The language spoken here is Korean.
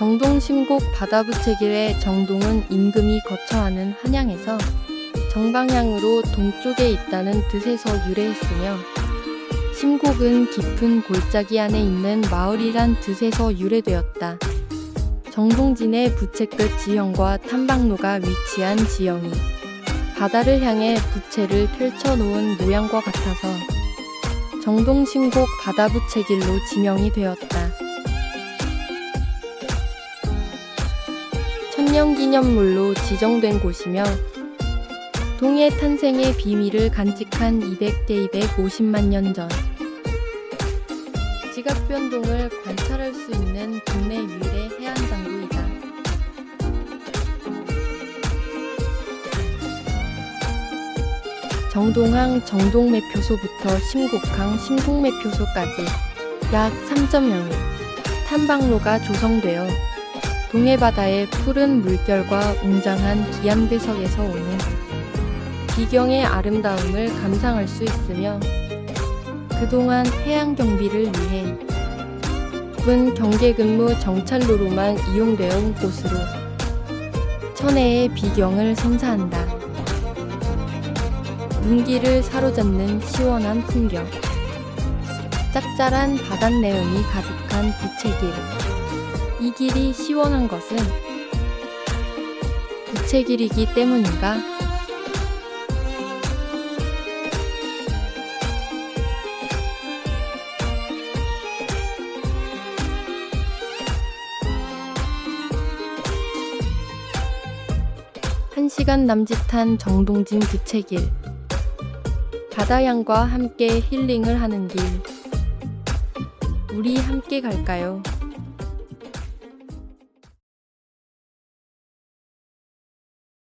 정동 심곡 바다부채길의 정동은 임금이 거처하는 한양에서 정방향으로 동쪽에 있다는 뜻에서 유래했으며 심곡은 깊은 골짜기 안에 있는 마을이란 뜻에서 유래되었다. 정동진의 부채끝 지형과 탐방로가 위치한 지형이 바다를 향해 부채를 펼쳐놓은 모양과 같아서 정동심곡 바다부채길로 지명이 되었다. 천년기념물로 지정된 곳이며 동해 탄생의 비밀을 간직한 200대 250만 년 전 지각 변동을 관찰할 수 있는 국내 유일의 해안 장구이다. 정동항 정동매표소부터 심곡항 심곡매표소까지 약 3.0일 탐방로가 조성되어 동해바다의 푸른 물결과 웅장한 기암괴석에서 오는 비경의 아름다움을 감상할 수 있으며 그동안 해양 경비를 위해 군 경계 근무 정찰로로만 이용되어 온 곳으로 천혜의 비경을 선사한다. 눈길을 사로잡는 시원한 풍경. 짭짤한 바닷내음이 가득한 부채길. 이 길이 시원한 것은 부채 길이기 때문인가? 한 시간 남짓한 정동진 부채길. 바다향과 함께 힐링을 하는 길. 우리 함께 갈까요?